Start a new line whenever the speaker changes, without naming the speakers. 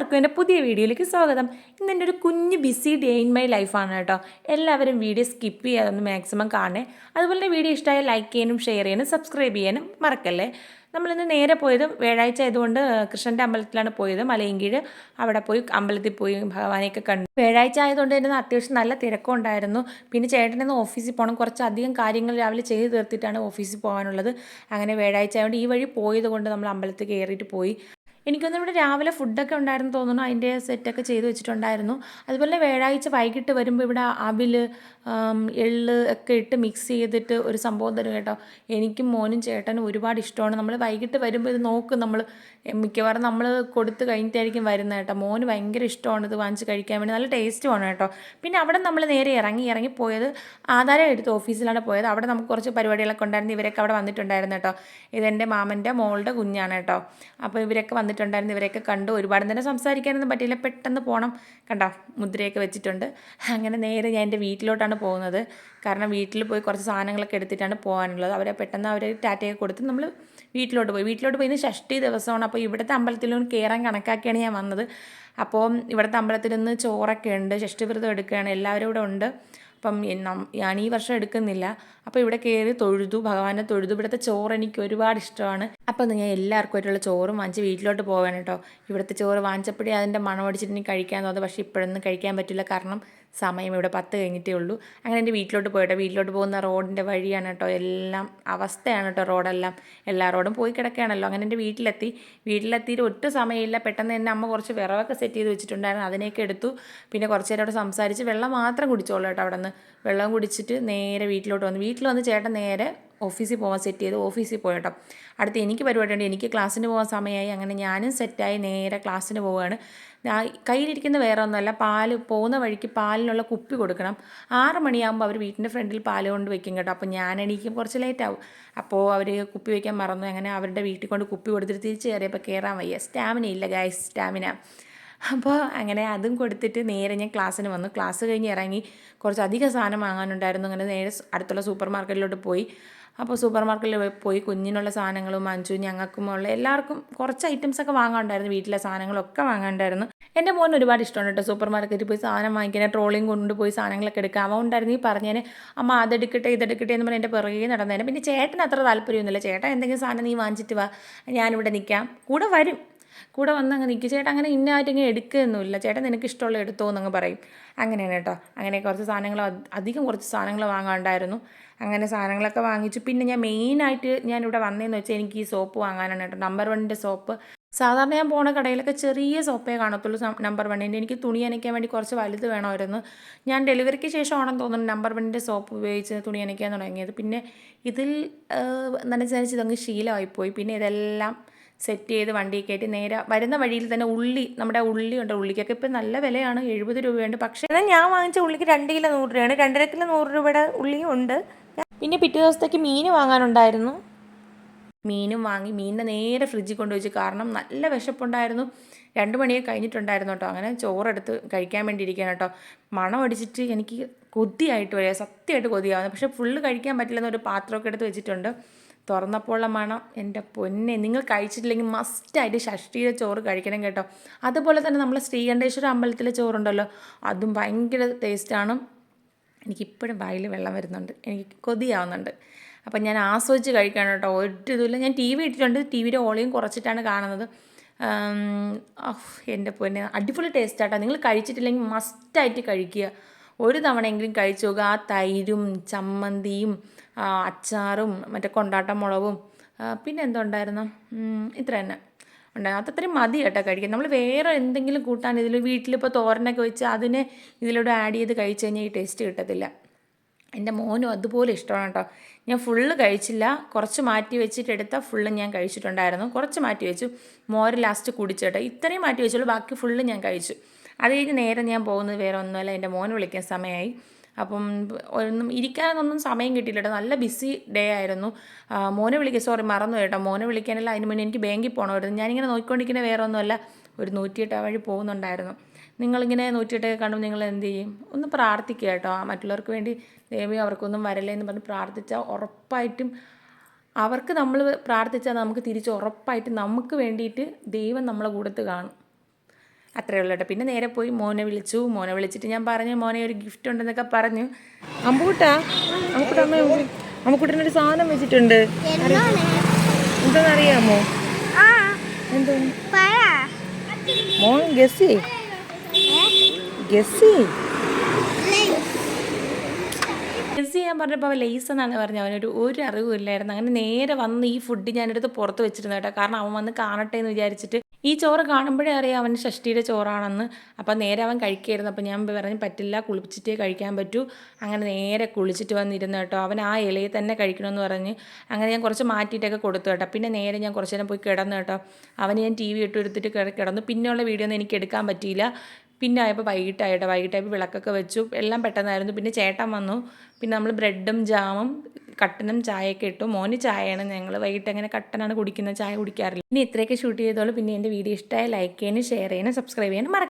എല്ലാവർക്കും എന്റെ പുതിയ വീഡിയോയിലേക്ക് സ്വാഗതം. ഇന്ന് എന്റെ ഒരു കുഞ്ഞ് ബിസി ഡേ ഇൻ മൈ ലൈഫാണ് കേട്ടോ. എല്ലാവരും വീഡിയോ സ്കിപ്പ് ചെയ്യാതൊന്ന് മാക്സിമം കാണേ അതുപോലെ വീഡിയോ ഇഷ്ടമായ ലൈക്ക് ചെയ്യാനും ഷെയർ ചെയ്യാനും സബ്സ്ക്രൈബ് ചെയ്യാനും മറക്കല്ലേ. നമ്മളിന്ന് നേരെ പോയത് വ്യാഴാഴ്ച ആയതുകൊണ്ട് കൃഷ്ണന്റെ അമ്പലത്തിലാണ് പോയത്. മലയങ്കീഴ് അവിടെ പോയി അമ്പലത്തിൽ പോയി ഭഗവാനെയൊക്കെ കണ്ടു. വ്യാഴാഴ്ച ആയതുകൊണ്ട് തന്നെ അത്യാവശ്യം നല്ല തിരക്കുണ്ടായിരുന്നു പിന്നെ ചേട്ടനെന്ന് ഓഫീസിൽ പോകണം. കുറച്ച് അധികം കാര്യങ്ങൾ രാവിലെ ചെയ്ത് തീർത്തിട്ടാണ് ഓഫീസിൽ പോകാനുള്ളത്. അങ്ങനെ വ്യാഴാഴ്ച ആയതുകൊണ്ട് ഈ വഴി പോയത് കൊണ്ട് നമ്മൾ അമ്പലത്തിൽ കയറിയിട്ട് പോയി. എനിക്കൊന്നും ഇവിടെ രാവിലെ ഫുഡൊക്കെ ഉണ്ടായിരുന്നു തോന്നുന്നു. അതിന്റെ സെറ്റൊക്കെ ചെയ്ത് വെച്ചിട്ടുണ്ടായിരുന്നു. അതുപോലെ വ്യാഴാഴ്ച വൈകിട്ട് വരുമ്പോൾ ഇവിടെ അവിൽ എള്ള് ഒക്കെ ഇട്ട് മിക്സ് ചെയ്തിട്ട് ഒരു സംഭവം തരും കേട്ടോ. എനിക്കും മോനും ചേട്ടനും ഒരുപാട് ഇഷ്ടമാണ്. നമ്മൾ വൈകിട്ട് വരുമ്പോൾ ഇത് നോക്കും നമ്മൾ മിക്കവാറും നമ്മൾ കൊടുത്ത് കഴിഞ്ഞിട്ടായിരിക്കും വരുന്നത് കേട്ടോ. മോന് ഭയങ്കര ഇഷ്ടമാണ് ഇത് വാങ്ങിച്ച് കഴിക്കാൻ വേണ്ടി. നല്ല ടേസ്റ്റുമാണ് കേട്ടോ. പിന്നെ അവിടെ നമ്മൾ നേരെ ഇറങ്ങി ഇറങ്ങി പോയത് ആധാരം എടുത്ത് ഓഫീസിലാണ് പോയത്. അവിടെ നമുക്ക് കുറച്ച് പരിപാടികളൊക്കെ ഉണ്ടായിരുന്നു. ഇവരൊക്കെ അവിടെ വന്നിട്ടുണ്ടായിരുന്നു കേട്ടോ. ഇതെന്റെ മാമന്റെ മോളുടെ കുഞ്ഞാണ് കേട്ടോ. അപ്പോൾ ഇവരൊക്കെ വന്നിട്ടുണ്ടായിരുന്നു. ഇവരെയൊക്കെ കണ്ടു. ഒരുപാട് തന്നെ സംസാരിക്കാനൊന്നും പറ്റിയില്ല. പെട്ടെന്ന് പോകണം കണ്ട മുദ്രയൊക്കെ വെച്ചിട്ടുണ്ട്. അങ്ങനെ നേരെ ഞാൻ എന്റെ വീട്ടിലോട്ടാണ് പോകുന്നത്. കാരണം വീട്ടിൽ പോയി കുറച്ച് സാധനങ്ങളൊക്കെ എടുത്തിട്ടാണ് പോകാനുള്ളത്. അവരെ പെട്ടെന്ന് അവർ ടാറ്റയൊക്കെ കൊടുത്ത് നമ്മൾ വീട്ടിലോട്ട് പോയി. വീട്ടിലോട്ട് പോയി ഷഷ്ടി ദിവസമാണ്. അപ്പോൾ ഇവിടുത്തെ അമ്പലത്തിലൊന്ന് കയറാൻ കണക്കാക്കിയാണ് ഞാൻ വന്നത്. അപ്പോൾ ഇവിടുത്തെ അമ്പലത്തിൽ നിന്ന് ചോറൊക്കെ ഉണ്ട്. ഷഷ്ടി വ്രതം എടുക്കുകയാണ്. എല്ലാവരും ഇവിടെ ഉണ്ട്. അപ്പം ഞാൻ ഈ വർഷം എടുക്കുന്നില്ല. അപ്പോൾ ഇവിടെ കയറി തൊഴുതു ഭഗവാനെ തൊഴുതു. ഇവിടുത്തെ ചോറ് എനിക്ക് ഒരുപാട് ഇഷ്ടമാണ്. അപ്പോൾ ഞാൻ എല്ലാവർക്കും ആയിട്ടുള്ള ചോറും വാങ്ങിച്ച് വീട്ടിലോട്ട് പോകാൻ കേട്ടോ. ഇവിടുത്തെ ചോറ് വാങ്ങിച്ചപ്പോഴേ അതിന്റെ മണം അടിച്ചിട്ട് എനിക്ക് കഴിക്കാൻ തോന്നുന്നത് പക്ഷേ ഇപ്പോഴൊന്നും കഴിക്കാൻ പറ്റില്ല. കാരണം സമയം ഇവിടെ പത്ത് കഴിഞ്ഞിട്ടേ ഉള്ളൂ. അങ്ങനെ എന്റെ വീട്ടിലോട്ട് പോയിട്ടോ. വീട്ടിലോട്ട് പോകുന്ന റോഡിന്റെ വഴിയാണ് കേട്ടോ എല്ലാം അവസ്ഥയാണ് കേട്ടോ റോഡെല്ലാം. എല്ലാ റോഡും പോയി കിടക്കുകയാണല്ലോ. അങ്ങനെ എന്റെ വീട്ടിലെത്തി. വീട്ടിലെത്തിയിട്ട് ഒട്ടും സമയമില്ല. പെട്ടെന്ന് തന്നെ അമ്മ കുറച്ച് വിറവൊക്കെ സെറ്റ് ചെയ്ത് വെച്ചിട്ടുണ്ടായിരുന്നു. അതിനെയൊക്കെ എടുത്തു. പിന്നെ കുറച്ച് നേരം അവിടെ സംസാരിച്ച് വെള്ളം മാത്രം കുടിച്ചോളൂ കേട്ടോ അവിടെ നിന്ന് വെള്ളം കുടിച്ചിട്ട് നേരെ വീട്ടിലോട്ട് വന്നു. വീട്ടിൽ വന്ന് ചേട്ടൻ നേരെ ഓഫീസിൽ പോകാൻ സെറ്റ് ചെയ്ത് ഓഫീസിൽ പോയട്ടോ അടുത്ത് എനിക്ക് പരിപാടിയുണ്ട് എനിക്ക് ക്ലാസ്സിന് പോകാൻ സമയമായി. അങ്ങനെ ഞാനും സെറ്റായി നേരെ ക്ലാസ്സിന് പോവുകയാണ് കയ്യിലിരിക്കുന്ന വേറെ ഒന്നുമല്ല. പാൽ പോകുന്ന വഴിക്ക് പാലിനുള്ള കുപ്പി കൊടുക്കണം. ആറ് മണിയാകുമ്പോൾ അവർ വീട്ടിന്റെ ഫ്രണ്ടിൽ പാൽ കൊണ്ട് വെക്കും കേട്ടോ. അപ്പോൾ ഞാൻ എണീക്കും. കുറച്ച് ലേറ്റ് ആവും. അപ്പോൾ അവർ കുപ്പി വയ്ക്കാൻ മറന്നു. അങ്ങനെ അവരുടെ വീട്ടിൽ കൊണ്ട് കുപ്പി കൊടുത്തിട്ട് തിരിച്ച് കയറിയപ്പോൾ കയറാൻ വയ്യ. സ്റ്റാമിന ഇല്ല ഗായ് സ്റ്റാമിന അപ്പോൾ അങ്ങനെ അതും കൊടുത്തിട്ട് നേരെ ഞാൻ ക്ലാസ്സിന് വന്നു. ക്ലാസ് കഴിഞ്ഞ് ഇറങ്ങി കുറച്ച് അധികം സാധനം വാങ്ങാനുണ്ടായിരുന്നു. അങ്ങനെ നേരെ അടുത്തുള്ള സൂപ്പർ മാർക്കറ്റിലോട്ട് പോയി. അപ്പോൾ സൂപ്പർ മാർക്കറ്റിൽ പോയി കുഞ്ഞിനുള്ള സാധനങ്ങളും വാങ്ങിച്ചു ഞങ്ങൾക്കും ഉള്ള എല്ലാവർക്കും കുറച്ച് ഐറ്റംസൊക്കെ വാങ്ങാനുണ്ടായിരുന്നു. വീട്ടിലെ സാധനങ്ങളൊക്കെ വാങ്ങാനുണ്ടായിരുന്നു. എന്റെ മോൻ ഒരുപാട് ഇഷ്ടമാണ് കേട്ടോ സൂപ്പർ മാർക്കറ്റിൽ പോയി സാധനം വാങ്ങിക്കാൻ. ട്രോളിങ് കൊണ്ടുപോയി സാധനങ്ങളൊക്കെ എടുക്കുക അവൻ ഉണ്ടായിരുന്നു. ഈ പറഞ്ഞേനെ അമ്മ അതെടുക്കട്ടെ ഇതെടുക്കട്ടെ എന്ന് പറഞ്ഞ് എന്റെ പിറകെ നടന്നേനെ. പിന്നെ ചേട്ടൻ അത്ര താല്പര്യമൊന്നുമില്ല. ചേട്ടൻ എന്തെങ്കിലും സാധനം നീ വാങ്ങിച്ചിട്ട് വാ. ഞാനിവിടെ നിൽക്കാം. കൂടെ വരും. കൂടെ വന്ന് അങ്ങ് നിൽക്കും ചേട്ടൻ അങ്ങനെ ഇന്നായിട്ടിങ്ങനെ എടുക്കുകയൊന്നുമില്ല. ചേട്ടൻ നിനക്ക് ഇഷ്ടമുള്ള എടുത്തോ എന്നങ്ങ് പറയും. അങ്ങനെയാണ് കേട്ടോ. അങ്ങനെ കുറച്ച് സാധനങ്ങൾ അധികം കുറച്ച് സാധനങ്ങൾ വാങ്ങാണ്ടായിരുന്നു. അങ്ങനെ സാധനങ്ങളൊക്കെ വാങ്ങിച്ചു. പിന്നെ ഞാൻ മെയിനായിട്ട് ഞാൻ ഇവിടെ വന്നതെന്ന് വെച്ചാൽ എനിക്ക് ഈ സോപ്പ് വാങ്ങാനാണ് കേട്ടോ. നമ്പർ വണ്ണിന്റെ സോപ്പ്. സാധാരണ ഞാൻ പോണ കടയിലൊക്കെ ചെറിയ സോപ്പേ കാണത്തുള്ളൂ നമ്പർ വണ്ണിന്റെ. എനിക്ക് തുണി അനയ്ക്കാൻ വേണ്ടി കുറച്ച് വലുത് വേണമായിരുന്നു. ഞാൻ ഡെലിവറിക്ക് ശേഷം ആണെന്ന് തോന്നുന്നു നമ്പർ വണ്ണിന്റെ സോപ്പ് ഉപയോഗിച്ച് തുണി അനയ്ക്കാൻ തുടങ്ങിയത്. പിന്നെ ഇതിൽ നനച്ച് നനച്ച് ഇതങ്ങ് ശീലമായിപ്പോയി. പിന്നെ ഇതെല്ലാം സെറ്റ് ചെയ്ത് വണ്ടി കയറ്റി നേരെ വരുന്ന വഴിയിൽ തന്നെ ഉള്ളി നമ്മുടെ ഉള്ളി ഉണ്ട് ഉള്ളിക്കൊക്കെ ഇപ്പം നല്ല വിലയാണ് എഴുപത് രൂപയുണ്ട്. പക്ഷേ എന്നാൽ ഞാൻ വാങ്ങിച്ച ഉള്ളിക്ക് രണ്ട് കിലോ നൂറ് രൂപയാണ്. രണ്ടര കിലോ നൂറ് രൂപയുടെ ഉള്ളിയും ഉണ്ട്. പിന്നെ പിറ്റേ ദിവസത്തേക്ക് മീൻ വാങ്ങാനുണ്ടായിരുന്നു. മീനും വാങ്ങി മീനിനെ നേരെ ഫ്രിഡ്ജിൽ കൊണ്ടുവച്ചു കാരണം നല്ല വിശപ്പുണ്ടായിരുന്നു. രണ്ട് മണിയൊക്കെ കഴിഞ്ഞിട്ടുണ്ടായിരുന്നു കേട്ടോ. അങ്ങനെ ചോറെടുത്ത് കഴിക്കാൻ വേണ്ടി ഇരിക്കുകയാണ് കേട്ടോ. മണം അടിച്ചിട്ട് എനിക്ക് കൊതിയായിട്ട് വരിക സത്യമായിട്ട് കൊതിയാവുന്നത് പക്ഷേ ഫുള്ള് കഴിക്കാൻ പറ്റില്ലെന്നൊരു പാത്രമൊക്കെ എടുത്ത് വെച്ചിട്ടുണ്ട്. തുറന്നപ്പോഴുള്ള മണം എന്റെ പൊന്നെ. നിങ്ങൾ കഴിച്ചിട്ടില്ലെങ്കിൽ മസ്റ്റായിട്ട് ഷഷ്ടിയുടെ ചോറ് കഴിക്കണം കേട്ടോ. അതുപോലെ തന്നെ നമ്മൾ ശ്രീകണ്ഠേശ്വര അമ്പലത്തിലെ ചോറുണ്ടല്ലോ അതും ഭയങ്കര ടേസ്റ്റാണ് എനിക്കിപ്പോഴും വായിൽ വെള്ളം വരുന്നുണ്ട്. എനിക്ക് കൊതിയാവുന്നുണ്ട്. അപ്പം ഞാൻ ആസ്വദിച്ച് കഴിക്കണം കേട്ടോ. ഒരു ഇതുമില്ല ഞാൻ ടി വി ഇട്ടിട്ടുണ്ട്. ടി വിയുടെ ഓളിയും കുറച്ചിട്ടാണ് കാണുന്നത്. എന്റെ പൊന്നെ. അടിപൊളി ടേസ്റ്റ് ആട്ടോ. നിങ്ങൾ കഴിച്ചിട്ടില്ലെങ്കിൽ മസ്റ്റായിട്ട് കഴിക്കുക. ഒരു തവണയെങ്കിലും കഴിച്ചു നോക്കുക ആ തൈരും ചമ്മന്തിയും അച്ചാറും മറ്റേ കൊണ്ടാട്ട മുളകും പിന്നെ എന്തുണ്ടായിരുന്നു ഇത്ര തന്നെ ഉണ്ടായിരുന്നു. അത്രയും മതി കേട്ടോ കഴിക്കാൻ. നമ്മൾ വേറെ എന്തെങ്കിലും കൂട്ടാൻ ഇതിൽ വീട്ടിലിപ്പോൾ തോരനൊക്കെ വെച്ച് അതിനെ ഇതിലൂടെ ആഡ് ചെയ്ത് കഴിച്ചു കഴിഞ്ഞാൽ ഈ ടേസ്റ്റ് കിട്ടത്തില്ല. എന്റെ മോനും അതുപോലെ ഇഷ്ടമാണ് കേട്ടോ. ഞാൻ ഫുള്ള് കഴിച്ചില്ല. കുറച്ച് മാറ്റി വെച്ചിട്ട് എടുത്താൽ ഫുള്ള് ഞാൻ കഴിച്ചിട്ടുണ്ടായിരുന്നു. കുറച്ച് മാറ്റി വെച്ചു. മോര് ലാസ്റ്റ് കുടിച്ചേട്ടോ ഇത്രയും മാറ്റി വെച്ചുള്ളൂ. ബാക്കി ഫുള്ള് ഞാൻ കഴിച്ചു. അത് കഴിഞ്ഞ് നേരെ ഞാൻ പോകുന്നത് വേറെ ഒന്നുമല്ല. എന്റെ മോൻ വിളിക്കാൻ സമയമായി. അപ്പം ഒന്നും ഇരിക്കാനൊന്നും സമയം കിട്ടിയില്ല കേട്ടോ. നല്ല ബിസി ഡേ ആയിരുന്നു. മോനെ വിളിക്കുക സോറി മറന്നു കേട്ടോ. മോനെ വിളിക്കാനല്ല അതിന് മുന്നേ എനിക്ക് ബാങ്കിൽ പോകണമായിരുന്നു ഞാനിങ്ങനെ നോക്കിക്കൊണ്ടിരിക്കുന്ന വേറെ ഒന്നുമല്ല. ഒരു നൂറ്റിയെട്ട് വഴി പോകുന്നുണ്ടായിരുന്നു. നിങ്ങളിങ്ങനെ നൂറ്റിയെട്ടൊക്കെ കാണുമ്പോൾ നിങ്ങൾ എന്ത് ചെയ്യും? ഒന്ന് പ്രാർത്ഥിക്കുക കേട്ടോ. മറ്റുള്ളവർക്ക് വേണ്ടി ദൈവം അവർക്കൊന്നും വരല്ലേ എന്ന് പറഞ്ഞ് പ്രാർത്ഥിച്ചാൽ ഉറപ്പായിട്ടും അവർക്ക് നമ്മൾ പ്രാർത്ഥിച്ചാൽ നമുക്ക് തിരിച്ച് ഉറപ്പായിട്ട് നമുക്ക് വേണ്ടിയിട്ട് ദൈവം നമ്മളെ കൂടത്ത് കാണും. അത്രേ ഉള്ളൂ കേട്ടോ. പിന്നെ നേരെ പോയി മോനെ വിളിച്ചു. മോനെ വിളിച്ചിട്ട് ഞാൻ പറഞ്ഞു മോനെ ഒരു ഗിഫ്റ്റ് ഉണ്ടെന്നൊക്കെ പറഞ്ഞു. അമ്പൂട്ടാ? അമ്മക്കൂട്ടിനൊരു അമ്മ അമ്മക്കൂട്ടനൊരു സാധനം വെച്ചിട്ടുണ്ട്. എന്താണെന്നറിയാമോ? എന്തോ? മോൻ ഗസി ഗസി ഗസ് ചെയ്യാൻ പറഞ്ഞപ്പോൾ അവൻ ലേസ് എന്നാണ് പറഞ്ഞത്. അവനൊരു ഒരു അറിവും ഇല്ലായിരുന്നു. അങ്ങനെ നേരെ വന്ന് ഈ ഫുഡ് ഞാനെടുത്ത് പുറത്ത് വെച്ചിരുന്നു കേട്ടോ. കാരണം അവൻ വന്ന് കാണട്ടെ എന്ന് വിചാരിച്ചിട്ട് ഈ ചോറ് കാണുമ്പോഴേ അറിയാം അവൻ ഷഷ്ടിയുടെ ചോറാണെന്ന്. അപ്പം നേരെ അവൻ കഴിക്കായിരുന്നു. അപ്പം ഞാൻ പറഞ്ഞു പറ്റില്ല കുളിച്ചിട്ടേ കഴിക്കാൻ പറ്റൂ. അങ്ങനെ നേരെ കുളിച്ചിട്ട് വന്നിരുന്നു കേട്ടോ. അവൻ ആ ഇലയിൽ തന്നെ കഴിക്കണമെന്ന് പറഞ്ഞ് അങ്ങനെ ഞാൻ കുറച്ച് മാറ്റിയിട്ടൊക്കെ കൊടുത്തു കേട്ടോ. പിന്നെ നേരെ ഞാൻ കുറച്ച് നേരം പോയി കിടന്നു കേട്ടോ. അവന് ഞാൻ ടി വി ഇട്ട് എടുത്തിട്ട് കിട- കിടന്നു. പിന്നെയുള്ള വീഡിയോ ഒന്നും എനിക്ക് എടുക്കാൻ പറ്റിയില്ല. പിന്നെ ആയപ്പോൾ വൈകിട്ടായിട്ടോ വൈകിട്ടായപ്പോൾ വിളക്കൊക്കെ വെച്ചു. എല്ലാം പെട്ടെന്നായിരുന്നു. പിന്നെ ചേട്ടൻ വന്നു. പിന്നെ നമ്മൾ ബ്രെഡും ജാമും കട്ടനും ചായയൊക്കെ ഇട്ടു. മോന് ചായയാണ്. ഞങ്ങൾ വൈകിട്ട് അങ്ങനെ കട്ടനാണ് കുടിക്കുന്നത് ചായ കുടിക്കാറില്ല. ഇനി ഇത്രയൊക്കെ ഷൂട്ട് ചെയ്തോളൂ. പിന്നെ എന്റെ വീഡിയോ ഇഷ്ടമായ ലൈക്ക് ചെയ്യാനും ഷെയർ ചെയ്യാനും സബ്സ്ക്രൈബ് ചെയ്യാനും മറക്കരുത്.